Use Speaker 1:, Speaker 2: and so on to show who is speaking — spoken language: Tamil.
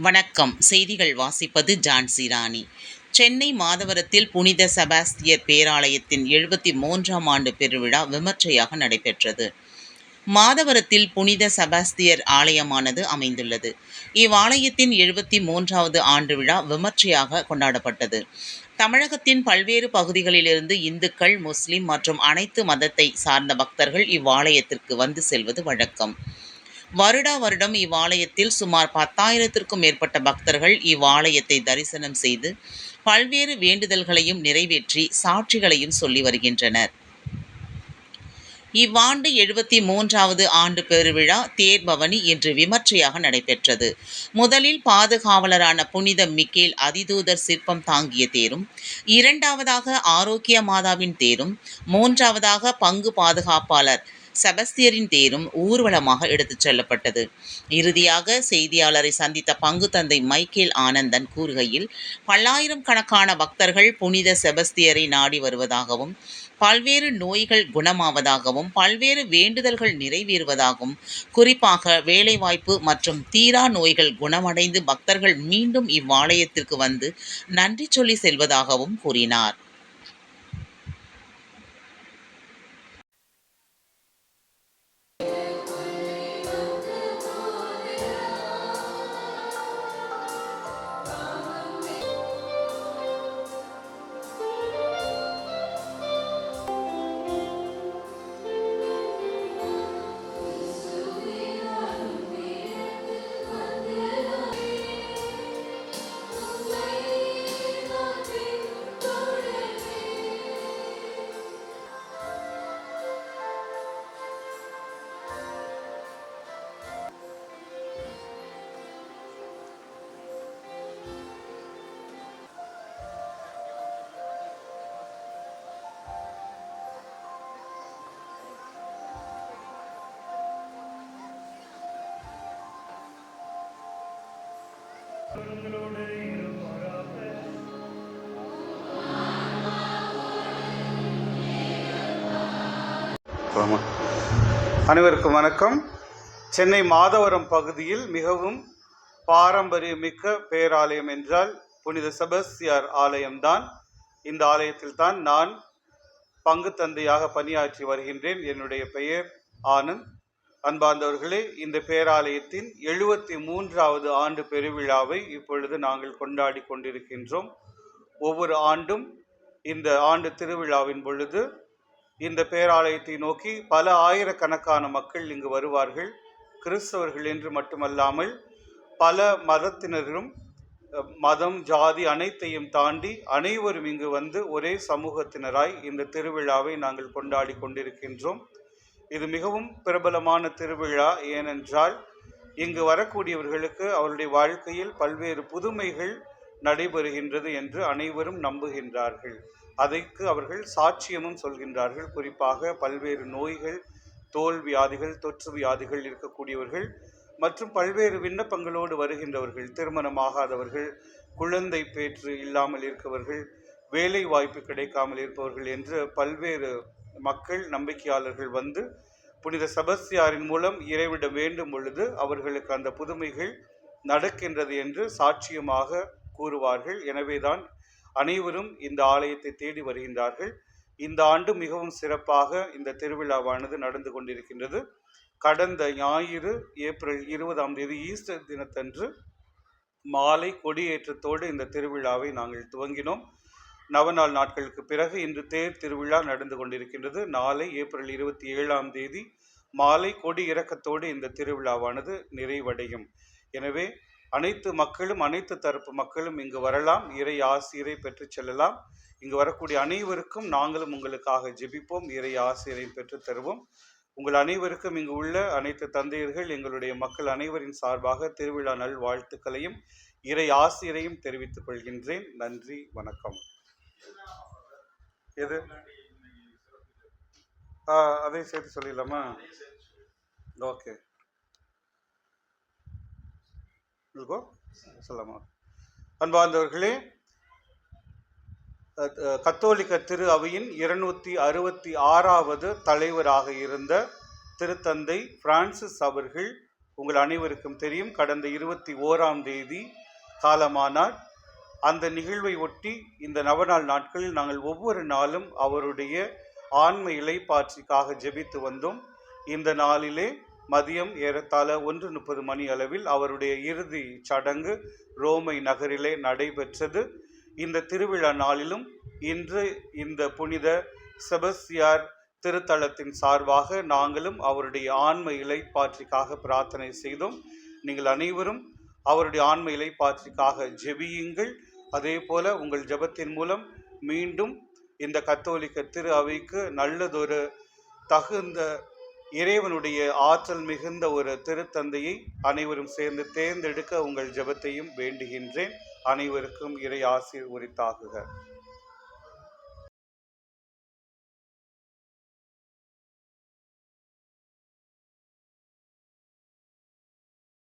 Speaker 1: வணக்கம். செய்திகள் வாசிப்பது ஜான்சி ராணி. சென்னை மாதவரத்தில் புனித செபாஸ்தியர் பேராலயத்தின் எழுபத்தி மூன்றாம் ஆண்டு பெருவிழா விமர்சையாக நடைபெற்றது. மாதவரத்தில் புனித செபாஸ்தியர் ஆலயமானது அமைந்துள்ளது. இவ்வாலயத்தின் எழுபத்தி மூன்றாவது ஆண்டு விழா விமர்சையாக கொண்டாடப்பட்டது. தமிழகத்தின் பல்வேறு பகுதிகளிலிருந்து இந்துக்கள் முஸ்லிம் மற்றும் அனைத்து மதத்தை சார்ந்த பக்தர்கள் இவ்வாலயத்திற்கு வந்து செல்வது வழக்கம். வருடா வருடம் இவ்வாலயத்தில் சுமார் பத்தாயிரத்திற்கும் மேற்பட்ட பக்தர்கள் இவ்வாலயத்தை தரிசனம் செய்து பல்வேறு வேண்டுதல்களையும் நிறைவேற்றி சாட்சிகளையும் சொல்லி வருகின்றனர். இவ்வாண்டு எழுபத்தி மூன்றாவது ஆண்டு பெருவிழா தேர்பவனி இன்று விமர்சையாக நடைபெற்றது. முதலில் பாதுகாவலரான புனித மிக்கேல் அதிதூதர் சிற்பம் தாங்கிய தேரும் இரண்டாவதாக ஆரோக்கிய மாதாவின் தேரும் மூன்றாவதாக பங்கு பாதுகாப்பாளர் செபஸ்தியரின் தேரும் ஊர்வலமாக எடுத்துச் செல்லப்பட்டது. இறுதியாக செய்தியாளரை சந்தித்த பங்கு தந்தை மைக்கேல் ஆனந்தன் கூறுகையில் பல்லாயிரம் கணக்கான பக்தர்கள் புனித செபஸ்தியரை நாடி வருவதாகவும் பல்வேறு நோய்கள் குணமாவதாகவும் பல்வேறு வேண்டுதல்கள் நிறைவேறுவதாகவும் குறிப்பாக வேலைவாய்ப்பு மற்றும் தீரா நோய்கள் குணமடைந்து பக்தர்கள் மீண்டும் இவ்வாலயத்திற்கு வந்து நன்றி சொல்லி செல்வதாகவும் கூறினார்.
Speaker 2: ஆமாம். அனைவருக்கும் வணக்கம். சென்னை மாதவரம் பகுதியில் மிகவும் பாரம்பரியமிக்க பேராலயம் என்றால் புனித செபஸ்தியார் ஆலயம்தான். இந்த ஆலயத்தில் தான் நான் பங்கு தந்தையாக பணியாற்றி வருகின்றேன். என்னுடைய பெயர் ஆனந்த். அன்பார்ந்தவர்களே இந்த பேராலயத்தின் எழுபத்தி மூன்றாவது ஆண்டு பெருவிழாவை இப்பொழுது நாங்கள் கொண்டாடி கொண்டிருக்கின்றோம். ஒவ்வொரு ஆண்டும் இந்த ஆண்டு திருவிழாவின் பொழுது இந்த பேராலயத்தை நோக்கி பல ஆயிரக்கணக்கான மக்கள் இங்கு வருவார்கள். கிறிஸ்தவர்கள் என்று மட்டுமல்லாமல் பல மதத்தினரும் மதம் ஜாதி அனைத்தையும் தாண்டி அனைவரும் இங்கு வந்து ஒரே சமூகத்தினராய் இந்த திருவிழாவை நாங்கள் கொண்டாடி கொண்டிருக்கின்றோம். இது மிகவும் பிரபலமான திருவிழா. ஏனென்றால் இங்கு வரக்கூடியவர்களுக்கு அவருடைய வாழ்க்கையில் பல்வேறு புதுமைகள் நடைபெறுகின்றது என்று அனைவரும் நம்புகின்றார்கள். அதற்கு அவர்கள் சாட்சியமும் சொல்கின்றார்கள். குறிப்பாக பல்வேறு நோய்கள் தோல் வியாதிகள் தொற்று வியாதிகள் இருக்கக்கூடியவர்கள் மற்றும் பல்வேறு விண்ணப்பங்களோடு வருகின்றவர்கள் திருமணமாகாதவர்கள் குழந்தை பேற்று இல்லாமல் இருக்கவர்கள் வேலை வாய்ப்பு கிடைக்காமல் இருப்பவர்கள் என்று பல்வேறு மக்கள் நம்பிக்கையாளர்கள் வந்து புனித செபஸ்தியாரின் மூலம் இறைவிட வேண்டும் பொழுது அவர்களுக்கு அந்த புதுமைகள் நடக்கின்றது என்று சாட்சியமாக கூறுவார்கள். எனவேதான் அனைவரும் இந்த ஆலயத்தை தேடி வருகின்றார்கள். இந்த ஆண்டு மிகவும் சிறப்பாக இந்த திருவிழாவானது நடந்து கொண்டிருக்கின்றது. கடந்த ஞாயிறு ஏப்ரல் இருபதாம் தேதி ஈஸ்டர் தினத்தன்று மாலை கொடியேற்றத்தோடு இந்த திருவிழாவை நாங்கள் துவங்கினோம். நவநாள் நாட்களுக்கு பிறகு இன்று தேர் திருவிழா நடந்து கொண்டிருக்கின்றது. நாளை ஏப்ரல் இருபத்தி ஏழாம் தேதி மாலை கொடி இறக்கத்தோடு இந்த திருவிழாவானது நிறைவடையும். எனவே அனைத்து மக்களும் அனைத்து தரப்பு மக்களும் இங்கு வரலாம். இறை ஆசிரியரை பெற்று செல்லலாம். இங்கு வரக்கூடிய அனைவருக்கும் நாங்களும் உங்களுக்காக ஜெபிப்போம். இறை ஆசிரியரை பெற்று தருவோம். உங்கள் அனைவருக்கும் இங்கு உள்ள அனைத்து தந்தையர்கள் எங்களுடைய மக்கள் அனைவரின் சார்பாக திருவிழா நல் வாழ்த்துக்களையும் இறை ஆசிரியரையும் தெரிவித்துக் கொள்கின்றேன். நன்றி வணக்கம். எது? ஆ, அதே சேர்த்து சொல்லிடலாமா? ஓகே. இருக்கோ சொல்லாமா அன்பார்ந்தவர்களே கத்தோலிக்க திரு அவையின் இருநூற்றி அறுபத்தி ஆறாவது தலைவராக இருந்த திருத்தந்தை பிரான்சிஸ் அவர்கள் உங்கள் அனைவருக்கும் தெரியும் கடந்த இருபத்தி ஓராம் தேதி காலமானார். அந்த நிகழ்வை ஒட்டி இந்த நவநாள் நாட்களில் நாங்கள் ஒவ்வொரு நாளும் அவருடைய ஆன்ம இலைப்பாற்றிக்காக ஜெபித்து வந்தோம். இந்த நாளிலே மதியம் ஏறத்தாழ ஒன்று முப்பது மணி அளவில் அவருடைய இறுதி சடங்கு ரோமை நகரிலே நடைபெற்றது. இந்த திருவிழா நாளிலும் இன்று இந்த புனித செபஸ்தியார் திருத்தலத்தின் சார்பாக நாங்களும் அவருடைய ஆன்ம இலைப்பாற்றிக்காக பிரார்த்தனை செய்தோம். நீங்கள் அனைவரும் அவருடைய ஆன்ம இலைப்பாற்றிக்காக ஜெபியுங்கள். அதே போல உங்கள் ஜெபத்தின் மூலம் மீண்டும் இந்த கத்தோலிக்க திரு அவைக்கு நல்லதொரு தகுந்த இறைவனுடைய ஆற்றல் மிகுந்த ஒரு திருத்தந்தையை அனைவரும் சேர்ந்து தேர்ந்தெடுக்க உங்கள் ஜெபத்தையும் வேண்டுகின்றேன். அனைவருக்கும் இறை ஆசீர் உரித்தாகுக